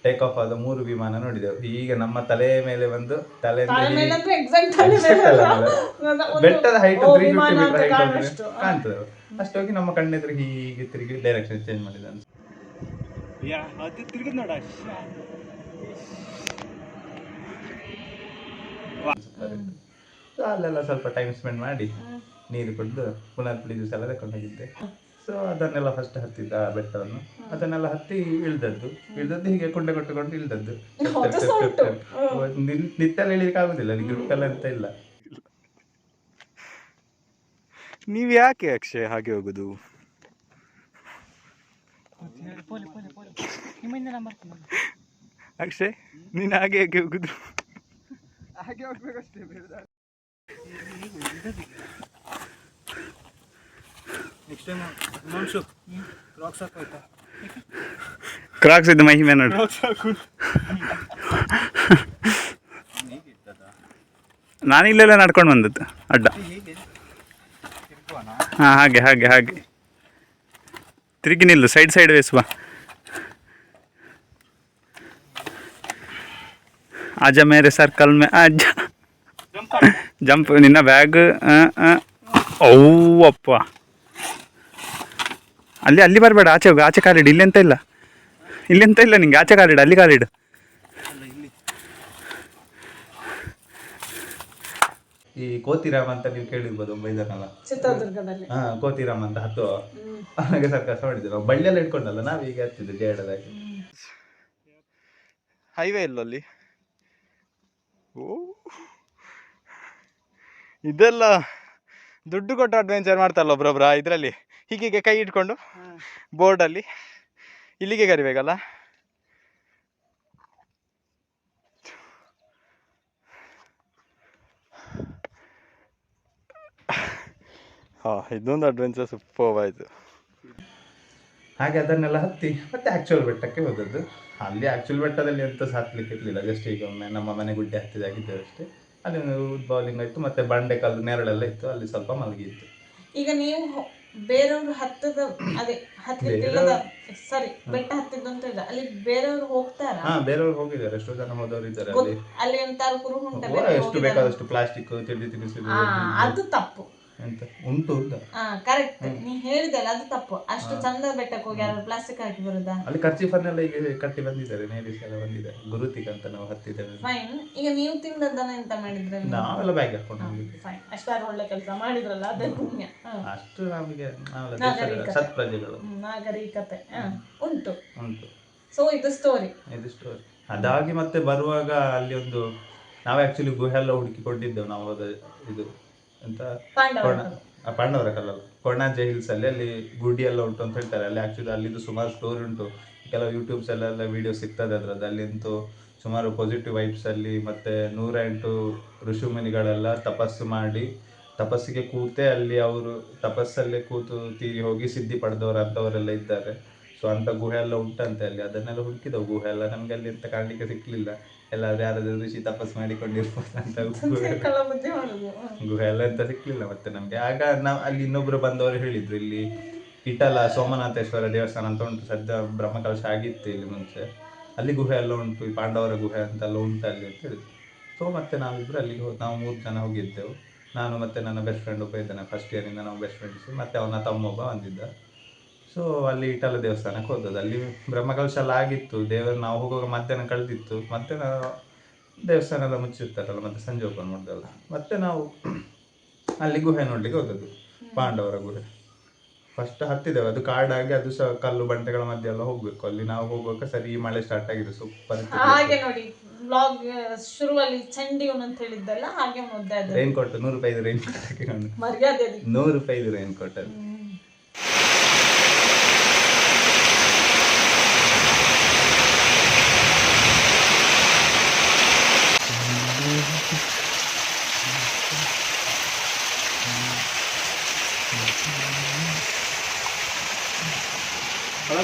ಟೇಕ್ ಆಫ್ ಆದ ಮೂರು ವಿಮಾನ ನೋಡಿದೆವು. ಈಗ ನಮ್ಮ ತಲೆ ಮೇಲೆ ಬಂದು ತಲೆ. ಬೆಟ್ಟದ ಹೈಟ್ ತ್ರೀ ಫಿಫ್ಟಿ ಮೀಟರ್. ಕಾಣ್ತದೆ ಅಷ್ಟೋಗಿ ಹೋಗಿ ನಮ್ಮ ಕಣ್ಣೆದುರು ಹೀಗೆ ತಿರುಗಿ ಡೈರೆಕ್ಷನ್ ಚೇಂಜ್ ಮಾಡಿದ ಯಾ ಅದು ನೋಡ ಸೊ ಅಲ್ಲೆಲ್ಲ ಸ್ವಲ್ಪ ಟೈಮ್ ಸ್ಪೆಂಡ್ ಮಾಡಿ ನೀರು ಕುಡಿದು ಪುನರ್ ಪ್ಲೀಸ್ ಜ್ಯೂಸ್ ಎಲ್ಲ ತಗೊಂಡು ಹೋಗಿದ್ದೆ. ಸೊ ಅದನ್ನೆಲ್ಲ ಫಸ್ಟ್ ಹತ್ತಿದ್ದ ಆ ಬೆಟ್ಟವನ್ನು. ಅದನ್ನೆಲ್ಲ ಹತ್ತಿ ಇಳ್ದದ್ದು. ಇಳ್ದದ್ದು ಹೀಗೆ ಕುಂಡೆ ಕೊಟ್ಟುಕೊಂಡು ಇಳ್ದದ್ದು. [LAUGHS] ನಿತ್ತಲ್ಲ ಇಳಿಯಕ್ಕೆ ಇಳಿಲಿಕ್ಕೆ ಆಗುದಿಲ್ಲ ಗ್ರೂಪ್ ಎಲ್ಲ ಅಂತ ಇಲ್ಲ. ನೀವು ಯಾಕೆ ಅಕ್ಷಯ್ ಹಾಗೆ ಹೋಗುದು? ಅಕ್ಷಯ್ ನೀನು ಹಾಗೆ ಯಾಕೆ ಹೋಗುದು? ಹಾಗೆ ಹೋಗ್ಬೇಕಷ್ಟೇ ನೆಕ್ಸ್ಟ್ ಟೈಮ್ ಮಾಂಸು ರಾಕ್ಸ್ ಹಾಕೋಯ್ತಾ ಕ್ರಾಕ್ಸ್ ಇದ್ದು ಮಹಿಮೆ ನೋಡಿ. ರಾಕ್ಸ್ ಹಾಕು. ನಾನು ಇಲ್ಲೆಲ್ಲ ನಡ್ಕೊಂಡು ಬಂದದ್ದು ಅಡ್ಡ. ಹೀಗೆ? ಹಾಂ ಹಾಗೆ ಹಾಗೆ ಹಾಗೆ. ತಿರುಗಿ ನಿಲ್ಲು ಸೈಡ್ ಸೈಡ್ ವೇಸುವ ಅಜ ಮೇರೆ ಸರ್ಕಲ್ ಮೇ ಆಜ ಜಂಪ್ ನಿನ್ನ ಬ್ಯಾಗ್ ಅಪ್ಪ ಅಲ್ಲಿ ಅಲ್ಲಿ ಬರಬೇಡ, ಆಚೆ ಆಚೆ ಕಾಲಿಡು, ಇಲ್ಲಿ ಎಂತ ಇಲ್ಲ. ಇಲ್ಲೆಂತ ಇಲ್ಲ ನಿಂಗೆ, ಆಚೆ ಕಾಲಿಡು, ಅಲ್ಲಿ ಕಾಲಿಡು. ಈ ಕೋತಿರಾಮ್ ಅಂತ ನೀವು ಕೇಳಿರ್ಬೋದು ಮೈದಾನಲ್ಲ ಇದನ್ನಲ್ಲ ಚಿತ್ರದುರ್ಗದಲ್ಲಿ. ಹಾ ಕೋತಿರಾಮ್ ಅಂತ ಹತ್ತು ಅವನಿಗೆ ಸರ್ಕಸ್ ಮಾಡಿದ್ರು. ನಾವು ಎಲ್ಲ ಇಟ್ಕೊಂಡಲ್ಲ ನಾವು ಈಗ ಹತ್ತಿದ್ದು ಜೇಡದಾಗಿ. ಹೈವೇ ಇಲ್ಲ ಅಲ್ಲಿ ಓ. ಇದೆಲ್ಲ ದುಡ್ಡು ಕೊಟ್ಟು ಅಡ್ವೆಂಚರ್ ಮಾಡ್ತಾರಲ್ಲ ಒಬ್ರೊಬ್ರ ಇದರಲ್ಲಿ? ಹೀಗೆ ಕೈ ಇಟ್ಕೊಂಡು ಬೋರ್ಡಲ್ಲಿ ಇಲ್ಲಿಗೆ ಕರಿಬೇಕಲ್ಲ? ಹಾ ಇದೊಂದು ಅಡ್ವೆಂಚರ್ ಸೂಪರ್ ಆಯ್ತು ಹಾಗೆ ಅದನ್ನೆಲ್ಲ ಹತ್ತಿ ಮತ್ತೆ ಆಕ್ಚುಯಲ್ ಬೆಟ್ಟಕ್ಕೆ ಹೋದದ್ದು. ಅಲ್ಲಿ ಆಕ್ಚುಯಲ್ ಬೆಟ್ಟದಲ್ಲಿ ಎಂತ ಸಾತ್ಲಿಕ್ಕೆ ಇರಲಿಲ್ಲ. ಜಸ್ಟ್ ಈಗ ಒಮ್ಮೆ ನಮ್ಮ ಮನೆ ಗುಡ್ಡೆ ಹತ್ತಿದಾಗಿದ್ದೇವೆ ಅಷ್ಟೇ. ಅಲ್ಲಿ ಒಂದು ಆಯಿತು ಇತ್ತು ಮತ್ತೆ ಬಂಡೆ ಕಲ್ಲು ನೆರಳೆಲ್ಲ ಇತ್ತು. ಅಲ್ಲಿ ಸ್ವಲ್ಪ ಮಲಗಿತ್ತು. ಈಗ ನೀವು ಬೇರೆಯವರು ಹತ್ತದ ಅದೇ ಹತ್ತಲಿಕ್ಕಿಲ್ಲದ ಸಾರಿ ಬೆಟ್ಟ ಹತ್ತಿದ್ದು ಅಂತ ಇದೆ ಅಲ್ಲಿ ಬೇರೆಯವರು ಹೋಗ್ತಾರ? ಹಾ ಬೇರೆಯವರು ಹೋಗಿದ್ದಾರೆ. ಎಷ್ಟೋ ಜನ ಹೋದವರು ಇದ್ದಾರೆ ಅಲ್ಲಿ. ಅಲ್ಲಿ ಎಂತಾರು ಕುರುಹು ಓ, ಉಂಟಲ್ಲ ಎಷ್ಟು ಬೇಕಾದಷ್ಟು ಪ್ಲಾಸ್ಟಿಕ್ ತಿಂಡಿ ತಿನಿಸು ಹಾ ಅದು ತಪ್ಪು. ಎಂತ ಉಂಟು ಅಂತ ಹಾ ಕರೆಕ್ಟ್ ನೀ ಹೇಳಿದಲ್ಲ ಅದು ತಪ್ಪು. ಅಷ್ಟು ಚಂದ ಬೆಟ್ಟಕ್ಕೆ ಹೋಗಿ ಯಾರು ಪ್ಲಾಸ್ಟಿಕ್ ಹಾಕಿ ಬರುದಾ? ಅಲ್ಲಿ ಖರ್ಚಿಫನ್ನೆಲ್ಲ ಈಗ ಕಟ್ಟಿ ಬಂದಿದ್ದಾರೆ ನೇರೀಸ್ ಎಲ್ಲ ಬಂದಿದೆ ಗುರುತಿಗೆ ಅಂತ ನಾವು ಹತ್ತಿದ್ದೇವೆ. ಫೈನ್ ಈಗ ನೀವು ತಿಂದದ್ದನ್ನ ಎಂತ ಮಾಡಿದ್ರಲ್ಲ ನಾವೆಲ್ಲ ಬ್ಯಾಗ್ ಹಾಕೊಂಡು ಹೋಗಿದ್ವಿ. ಫೈನ್ ಅಷ್ಟಾರು ಒಳ್ಳೆ ಕೆಲಸ ಮಾಡಿದ್ರಲ್ಲ ಅದೇ ಪುಣ್ಯ. ಅಷ್ಟು ನಮಗೆ ನಾವೆಲ್ಲ ನಾಗರಿಕತೆ. ದೇಶದ ಸತ್ ಪ್ರಜೆಗಳು ನಾಗರಿಕತೆ ಉಂಟು. ಉಂಟು. ಸೊ ಇದು ಸ್ಟೋರಿ ಇದು ಸ್ಟೋರಿ ಅದಾಗಿ ಮತ್ತೆ ಬರುವಾಗ ಅಲ್ಲಿ ಒಂದು ನಾವು ಆಕ್ಚುಲಿ ಗುಹೆ ಎಲ್ಲ ಹುಡುಕಿಕೊಂಡಿದ್ದೆವು ನಾವು ಇದು. ಎಂತ ಪಾಂಡವರ. ಕೊರ್ಣ ಆ, ಪಾಂಡವರ ಕಲ್ಲಲ್ಲ. ಕೊಣಾಜೆ ಹಿಲ್ಸ್ ಅಲ್ಲಿ ಅಲ್ಲಿ ಗುಡಿ ಎಲ್ಲ ಉಂಟು ಅಂತ ಹೇಳ್ತಾರೆ. ಅಲ್ಲಿ ಆಕ್ಚುಲಿ ಅಲ್ಲಿದ್ದು ಸುಮಾರು ಸ್ಟೋರಿ ಉಂಟು. ಕೆಲವು ಯೂಟ್ಯೂಬ್ಸ್ ಎಲ್ಲ ವಿಡಿಯೋ ಸಿಗ್ತದೆ ಅದ್ರದ್ದು. ಅಲ್ಲಿಂತೂ ಸುಮಾರು ಪಾಸಿಟಿವ್ ವೈಬ್ಸ್ ಅಲ್ಲಿ ಮತ್ತೆ ನೂರ ಎಂಟು ಋಷಿಮುನಿಗಳೆಲ್ಲ ತಪಸ್ಸು ಮಾಡಿ ತಪಸ್ಸಿಗೆ ಕೂತೆ ಅಲ್ಲಿ ಅವರು ತಪಸ್ಸಲ್ಲೇ ಕೂತು ತೀರಿ ಹೋಗಿ ಸಿದ್ಧಿ ಪಡೆದವರು ಅಂತವರೆಲ್ಲ ಇದ್ದಾರೆ. ಸೊ ಅಂತ ಗುಹೆ ಎಲ್ಲ ಉಂಟಂತೆ ಅಲ್ಲಿ. ಅದನ್ನೆಲ್ಲ ಹುಡುಕಿದವು. ಗುಹೆ ಎಲ್ಲ ನಮ್ಗೆ ಅಲ್ಲಿ ಅಂತ ಕಾಣ್ಲಿಕ್ಕೆ ಸಿಕ್ಲಿಲ್ಲ. ಎಲ್ಲಾದ್ರೂ ಯಾರಾದ್ರೂ ಋಷಿ ತಪಸ್ ಮಾಡಿಕೊಂಡಿರ್ಬೋದು ಅಂತ ಗುಹೆ. ಎಲ್ಲ ಎಂತ ಸಿಕ್ಲಿಲ್ಲ ಮತ್ತೆ ನಮ್ಗೆ. ಆಗ ನಾವು ಅಲ್ಲಿ ಇನ್ನೊಬ್ರು ಬಂದವರು ಹೇಳಿದ್ರು ಇಲ್ಲಿ ಇಟಲ ಸೋಮನಾಥೇಶ್ವರ ದೇವಸ್ಥಾನ ಅಂತ ಉಂಟು. ಸದ್ಯ ಬ್ರಹ್ಮಕಲಶ ಆಗಿತ್ತು ಇಲ್ಲಿ ಮುಂಚೆ. ಅಲ್ಲಿ ಗುಹೆ ಎಲ್ಲ ಉಂಟು ಈ ಪಾಂಡವರ ಗುಹೆ ಅಂತೆಲ್ಲ ಉಂಟು ಅಲ್ಲಿ ಅಂತ ಹೇಳಿದ್ರು. ಸೊ ಮತ್ತೆ ನಾವಿಬ್ರು ಅಲ್ಲಿಗೆ ಹೋದ್ ನಾವು ಮೂರು ಜನ ಹೋಗಿದ್ದೆವು. ನಾನು ಮತ್ತೆ ನನ್ನ ಬೆಸ್ಟ್ ಫ್ರೆಂಡ್ ಒಬ್ಬ ಇದ್ದಾನೆ ಫಸ್ಟ್ ಇಯರಿಂದ ನಾವು ಬೆಸ್ಟ್ ಫ್ರೆಂಡ್ಸ್ ಮತ್ತೆ ಅವನ ತಮ್ಮ ಒಬ್ಬ ಬಂದಿದ್ದ. ಸೊ ಅಲ್ಲಿ ಇಟಲ ದೇವಸ್ಥಾನಕ್ಕೆ ಹೋದದ್ದು. ಅಲ್ಲಿ ಬ್ರಹ್ಮಕಲಶ ಎಲ್ಲ ಆಗಿತ್ತು. ದೇವರು ನಾವು ಹೋಗುವಾಗ ಮಧ್ಯಾಹ್ನ ಕಳೆದಿತ್ತು. ಮತ್ತೆ ನಾವು ದೇವಸ್ಥಾನ ಎಲ್ಲ ಮುಚ್ಚಿರ್ತಾರಲ್ಲ ಮತ್ತೆ ಸಂಜೆ ಓಪನ್ ಮಾಡ್ದಲ್ಲ ಮತ್ತೆ ನಾವು ಅಲ್ಲಿ ಗುಹೆ ನೋಡ್ಲಿಕ್ಕೆ ಹೋದದ್ದು. ಪಾಂಡವರ ಗುಹೆ. ಫಸ್ಟ್ ಹತ್ತಿದ್ದೇವೆ ಅದು ಕಾಡಾಗಿ ಅದು ಸಹ ಕಲ್ಲು ಬಂಡೆಗಳ ಮಧ್ಯೆ ಎಲ್ಲ ಹೋಗ್ಬೇಕು. ಅಲ್ಲಿ ನಾವು ಹೋಗುವಾಗ ಸರಿ ಮಳೆ ಸ್ಟಾರ್ಟ್ ಆಗಿದೆ. ಸೂಪರ್ ಹಾಗೆ ನೋಡಿ ಬ್ಲಾಗ್ ಶುರುವಲ್ಲಿ ಚಂಡಿಯವನು ಅಂತ ಹೇಳಿದ್ದಲ್ಲ ಹಾಗೆ ರೈನ್ ಕೋಟ್ ನೂರು ರೂಪಾಯಿ ರೈನ್ ಕೋಟ್ ಮರ್ಯಾದೆ. ನೂರು ರೂಪಾಯಿ ರೈನ್ ಕೋಟ್ ಅದು.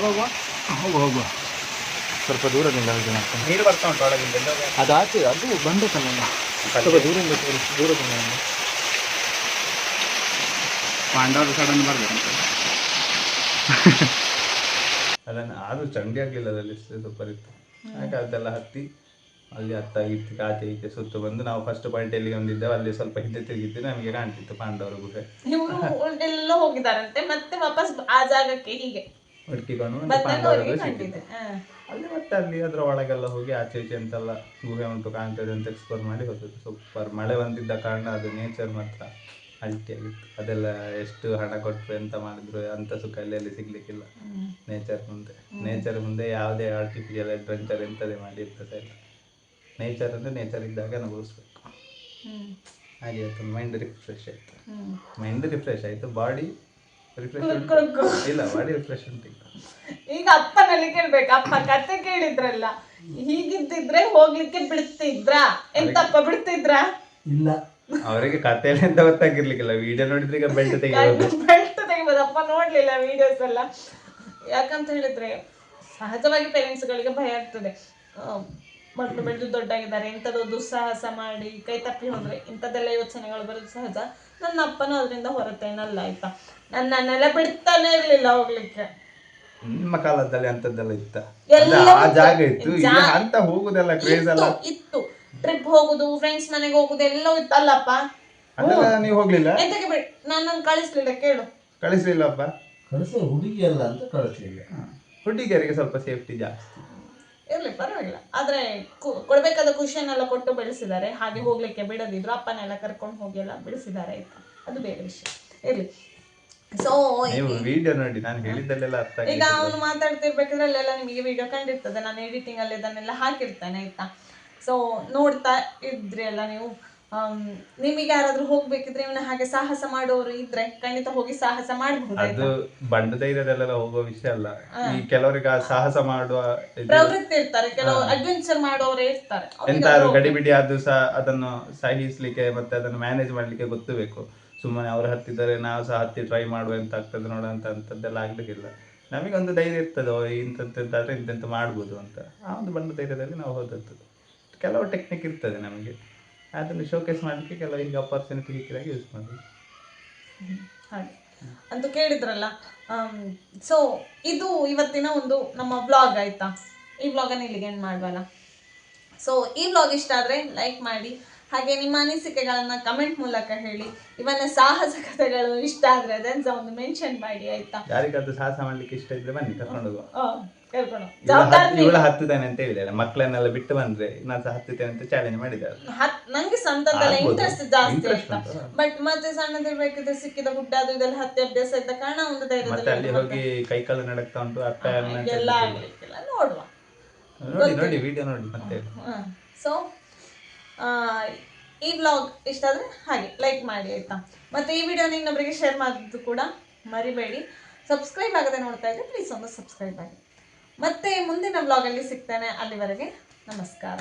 ಹ್ಮ್. ಹೋಗುವ ಹೋಗುವ ಸ್ವಲ್ಪ ದೂರದಿಂದ ನೀರು ಬರ್ತಾ ಉಂಟು ಒಳಗಿಂದ ಅದು ಆಚೆ ಅದು ಬಂದು ಕಲ್ಲ ಸ್ವಲ್ಪ ದೂರದಿಂದ ತೋರಿಸಿ ದೂರದಿಂದ. ಪಾಂಡವರು ಸಡನ್ ಬರ್ಬೇಕಂತ ಅದನ್ನು ಆದರೂ ಚಂಡಿ ಆಗಲಿಲ್ಲ ಅದರಲ್ಲಿ ಸೂಪರ್ ಇತ್ತು. ಹಾಗೆ ಅದೆಲ್ಲ ಹತ್ತಿ? ಅಲ್ಲಿ ಹತ್ತ ಇತ್ತು ಆಚೆ ಈಚೆ ಸುತ್ತು ಬಂದು ನಾವು ಫಸ್ಟ್ ಪಾಯಿಂಟ್ ಅಲ್ಲಿ ಒಂದಿದ್ದೇವೆ ಅಲ್ಲಿ ಸ್ವಲ್ಪ ಹಿಂದೆ ತಿರುಗಿದ್ದು ನಮಗೆ ಕಾಣ್ತಿತ್ತು ಪಾಂಡವರ ಗುಹೆ. ಇವರು ಎಲ್ಲ ಹೋಗಿದ್ದಾರಂತೆ ಮತ್ತೆ ವಾಪಸ್ ಆ ಜಾಗಕ್ಕೆ ಹೀಗೆ. ಸಿಕ್ಕಿತ್ತು ಹಾ. ಅಲ್ಲಿ ಮತ್ತೆ ಅಲ್ಲಿ ಅದ್ರ ಒಳಗೆಲ್ಲ ಹೋಗಿ ಆಚೆ ಈಚೆ ಅಂತೆಲ್ಲ ಗುಹೆ ಉಂಟು ಕಾಣ್ತದೆ ಅಂತ ಎಕ್ಸ್ಪ್ಲೋರ್ ಮಾಡಿ ಹೋದದ್ದು. ಸೂಪರ್ ಮಳೆ ಬಂದಿದ್ದ ಕಾರಣ ಅದು ನೇಚರ್ ಮಾತ್ರ ಅಲ್ಟಿಯಾಗಿತ್ತು ಅದೆಲ್ಲ ಎಷ್ಟು ಹಣ ಕೊಟ್ಟರು ಎಂತ ಮಾಡಿದ್ರು ಅಂತ ಸುಖ ಅಲ್ಲಿ ಸಿಗ್ಲಿಕ್ಕಿಲ್ಲ. ನೇಚರ್ ಮುಂದೆ. ನೇಚರ್ ಮುಂದೆ ಯಾವುದೇ ಆರ್ಟಿಫಿಷಿಯಲ್ ಅಡ್ವೆಂಚರ್ ಎಂಥದೇ ಮಾಡಿ ಇರ್ತದೆ ಇಲ್ಲ. ನೇಚರ್ ಅಂದರೆ ನೇಚರ್ ಇದ್ದಾಗ ಅನುಭವಿಸ್ಬೇಕು. ಹಾಗೆ ಆಯ್ತು. ಮೈಂಡ್ ರಿಫ್ರೆಶ್ ಆಯ್ತು. ಮೈಂಡ್ ರಿಫ್ರೆಶ್ ಆಯ್ತು. ಬಾಡಿ. ಇಲ್ಲ ಬಾಡಿ ರಿಫ್ರೆಶ್ ಉಂಟು ಈಗ. ಅಪ್ಪನಲ್ಲಿ ಕೇಳ್ಬೇಕು. ಅಪ್ಪ ಕತೆ ಕೇಳಿದ್ರಲ್ಲ. ಹೀಗಿದ್ದಿದ್ರೆ ಹೋಗ್ಲಿಕ್ಕೆ ಬಿಡ್ತಿದ್ರ? ಎಂತಪ್ಪ ಬಿಡ್ತಿದ್ರ? ಇಲ್ಲ. ಅವರಿಗೆ ಕಥೆಯಲ್ಲಿ ಎಂತ ಗೊತ್ತಾಗಿರ್ಲಿಕ್ಕಿಲ್ಲ. ವಿಡಿಯೋ ನೋಡಿದ್ರೆ ಈಗ ಬೆಲ್ಟ್ ತೆಗೆಯೋದು ಬೆಲ್ಟ್ ತೆಗಿಬೋದು. ಅಪ್ಪ ನೋಡ್ಲಿಲ್ಲ ವಿಡಿಯೋಸ್ ಎಲ್ಲ. ಯಾಕಂತ ಹೇಳಿದ್ರೆ ಸಹಜವಾಗಿ ಪೇರೆಂಟ್ಸ್ ಗಳಿಗೆ ಭಯ ಆಗ್ತದೆ. ಆ, ಮಕ್ಕಳು ಬೆಳೆದು ದೊಡ್ಡಾಗಿದ್ದಾರೆ. ಇಂಥದ್ದು ದುಸ್ಸಾಹಸ ಮಾಡಿ ಕೈ ತಪ್ಪಿ ಹೋದ್ರೆ ಇಂಥದ್ದೆಲ್ಲ ಯೋಚನೆಗಳು ಬರೋದು ಸಹಜ. ನನ್ನ ಅಪ್ಪನೂ ಅದರಿಂದ ಹೊರತೇನಲ್ಲ ಆಯ್ತಾ? ನನ್ನನ್ನೆಲ್ಲ ಬಿಡ್ತಾನೆ ಇರ್ಲಿಲ್ಲ ಹೋಗ್ಲಿಕ್ಕೆ. ನಿಮ್ಮ ಕಾಲದಲ್ಲಿ ಅಂತದ್ದೆಲ್ಲ ಇತ್ತ? ಎಲ್ಲ ಆ. ಜಾಗ ಇತ್ತು. ಈಗ ಅಂತ ಹೋಗುದೆಲ್ಲ ಕ್ರೇಜ್ ಅಲ್ಲ? ಇತ್ತು ಟ್ರಿಪ್ ಹೋಗುದು ಫ್ರೆಂಡ್ಸ್ ಮನೆಗೆ ಹೋಗುದು ಎಲ್ಲವೂ ಇತ್ತಲ್ಲಪ್ಪ ಅದೆಲ್ಲ ನೀವು ಹೋಗ್ಲಿಲ್ಲ? ಎಂತಕ್ಕೆ ಬಿಡ್ ನನ್ನನ್ನು ಕಳಿಸ್ಲಿಲ್ಲ ಕೇಳು. ಕಳಿಸ್ಲಿಲ್ಲಪ್ಪ ಕಳಿಸ ಹುಡುಗಿ ಅಲ್ಲ ಅಂತ ಕಳಿಸ್ಲಿಲ್ಲ. ಹುಡುಗಿಯರಿಗೆ ಸ್ವಲ್ಪ ಸೇಫ್ಟಿ ಜಾಸ್ತಿ. ಇರ್ಲಿ ಪರವಾಗಿಲ್ಲ. ಆದ್ರೆ ಕೊಡ್ಬೇಕಾದ ಖುಷಿಯನ್ನೆಲ್ಲ ಕೊಟ್ಟು ಬೆಳೆಸಿದ್ದಾರೆ. ಹಾಗೆ ಹೋಗ್ಲಿಕ್ಕೆ ಬಿಡದಿದ್ರು. ಅಪ್ಪನೆಲ್ಲ ಕರ್ಕೊಂಡು ಹೋಗಿ ಎಲ್ಲ ಬೆಳೆಸಿದ್ದಾರೆ ಆಯ್ತಾ? ಅದು ಬೇರೆ ವಿಷಯ. ಇರ್ಲಿ. ಸೊ ವಿಡಿಯೋ ನೋಡಿ ನಾನು ಹೇಳಿದ್ದಲ್ಲೆಲ್ಲ ಅರ್ಥ ಈಗ ಅವನು ಮಾತಾಡ್ತಿರ್ಬೇಕಾದ್ರೆ ಅಲ್ಲೆಲ್ಲ ನಿಮಗೆ ವಿಡಿಯೋ ಕಂಡಿರ್ತದೆ. ನಾನು ಎಡಿಟಿಂಗ್ ಅಲ್ಲಿ ಇದನ್ನೆಲ್ಲ ಹಾಕಿರ್ತೇನೆ ಆಯ್ತಾ? ಸೊ ನೋಡ್ತಾ ಇದ್ರಿ ಅಲ್ಲ ನೀವು. ನಿಮಗೆ ಯಾರಾದ್ರೂ ಹೋಗ್ಬೇಕಿದ್ರೆ ಇವನ ಹಾಗೆ ಸಾಹಸ ಮಾಡೋರು ಇದ್ರೆ ಖಂಡಿತ ಹೋಗಿ ಸಾಹಸ ಮಾಡಬಹುದು ಅದು ಬಂಡ ಧೈರ್ಯದಲ್ಲೆಲ್ಲ ಹೋಗೋ ವಿಷಯ ಅಲ್ಲ. ಈ ಕೆಲವರಿಗೆ ಸಾಹಸ ಮಾಡುವ ಪ್ರವೃತ್ತಿ ಇರ್ತಾರೆ ಕೆಲವು ಅಡ್ವೆಂಚರ್ ಮಾಡೋರು ಇರ್ತಾರೆ. ಎಂತಾದ್ರು ಗಡಿಬಿಡಿ ಆದ್ರೂ ಸಹ ಅದನ್ನು ಸಹಿಸ್ಲಿಕ್ಕೆ ಮತ್ತೆ ಅದನ್ನು ಮ್ಯಾನೇಜ್ ಮಾಡ್ಲಿಕ್ಕೆ ಗೊತ್ತು ಬೇಕು. ಸುಮ್ಮನೆ ಅವ್ರು ಹತ್ತಿದ್ದಾರೆ ನಾವು ಸಹ ಹತ್ತಿ ಟ್ರೈ ಮಾಡುವ ಅಂತ ಆಗ್ತದೆ ನೋಡುವಂತ ಅಂಥದ್ದೆಲ್ಲ ಆಗ್ಲಿಕ್ಕಿಲ್ಲ. ನಮಗೊಂದು ಧೈರ್ಯ ಇರ್ತದೆ ಇಂಥದ್ದಾದ್ರೆ ಇಂತೆಂತ ಮಾಡ್ಬೋದು ಅಂತ. ಆ ಒಂದು ಬಣ್ಣ ಧೈರ್ಯದಲ್ಲಿ ನಾವು ಹೋದದ್ದು. ಕೆಲವು ಟೆಕ್ನಿಕ್ ಇರ್ತದೆ ನಮಗೆ. ಅದನ್ನು ಶೋಕೇಸ್ ಮಾಡಲಿಕ್ಕೆ ಕೆಲವು ಈಗ ಅಪರ್ಚುನಿಟಿ ಸಿಕ್ಕಿದಾಗ ಯೂಸ್ ಮಾಡೋದು ಹಾಗೆ. ಅಂತ ಕೇಳಿದ್ರಲ್ಲ ಸೊ ಇದು ಇವತ್ತಿನ ಒಂದು ನಮ್ಮ ವ್ಲಾಗ್ ಆಯ್ತಾ? ಈ ವ್ಲಾಗನ್ನು ಇಲ್ಲಿಗೆ ಎಂಡ್ ಮಾಡುವಲ್ಲ? ಸೊ ಈ ವ್ಲಾಗ್ ಇಷ್ಟ ಆದರೆ ಲೈಕ್ ಮಾಡಿ ಹಾಗೆ ನಿಮ್ಮ ಅನಿಸಿಕೆಗಳನ್ನ ಕಮೆಂಟ್ ಮೂಲಕ ಹೇಳಿ. ಇವನ ಸಾಹಸ ಕಥೆಗಳು ಇಷ್ಟ ಆದ್ರೆ ಅದನ್ನ ಒಂದು ಮೆನ್ಷನ್ ಮಾಡಿ ಆಯ್ತಾ? ಯಾರಿಗಾದ್ರೂ ಸಾಹಸ ಮಾಡ್ಲಿಕ್ಕೆ ಇಷ್ಟ ಇದ್ರೆ ಬನ್ನಿ ಕರ್ಕೊಂಡು ಇವಳ ಹತ್ತುತ್ತಾನೆ ಅಂತ ಹೇಳಿದಾಳೆ ಮಕ್ಕಳನ್ನೆಲ್ಲ ಬಿಟ್ಟು ಬಂದ್ರೆ ನಾನು ಸಹ ಹತ್ತುತ್ತೇನೆ ಅಂತ ಚಾಲೆಂಜ್ ಮಾಡಿದ್ದಾಳೆ ಹತ್ ನಂಗೆ ಸಂತದಲ್ಲ. ಇಂಟ್ರೆಸ್ಟ್ ಜಾಸ್ತಿ ಆಯ್ತಾ? ಬಟ್ ಮತ್ತೆ ಸಣ್ಣದಿರ್ಬೇಕಿದ್ರೆ ಸಿಕ್ಕಿದ ಗುಡ್ಡ ಅದು ಇದೆಲ್ಲ ಹತ್ತಿ ಅಭ್ಯಾಸ ಇದ್ದ ಕಾರಣ ಒಂದು ಮತ್ತೆ ಅಲ್ಲಿ ಹೋಗಿ ಕೈ ಕಾಲು ನಡಕ್ತಾ ಉಂಟು ಅಂತ ಎಲ್ಲ ಆಗ್ಲಿಕ್ಕಿಲ್ಲ. ನೋಡುವ. ನೋಡಿ ನೋಡಿ ವಿಡಿಯೋ ನೋಡಿ ಮತ್ತೆ. ಸೊ ಈ ವ್ಲಾಗ್ ಇಷ್ಟ ಆದರೆ ಹಾಗೆ ಲೈಕ್ ಮಾಡಿ ಆಯಿತಾ? ಮತ್ತು ಈ ವಿಡಿಯೋನ ಇನ್ನೊಬ್ಬರಿಗೆ ಶೇರ್ ಮಾಡಿದ್ದು ಕೂಡ ಮರಿಬೇಡಿ. ಸಬ್ಸ್ಕ್ರೈಬ್ ಆಗದೆ ನೋಡ್ತಾ ಇದ್ದರೆ ಪ್ಲೀಸ್ ಒಂದು ಸಬ್ಸ್ಕ್ರೈಬ್ ಆಗಿ. ಮತ್ತೆ ಮುಂದಿನ ವ್ಲಾಗಲ್ಲಿ ಸಿಗ್ತೇನೆ. ಅಲ್ಲಿವರೆಗೆ ನಮಸ್ಕಾರ.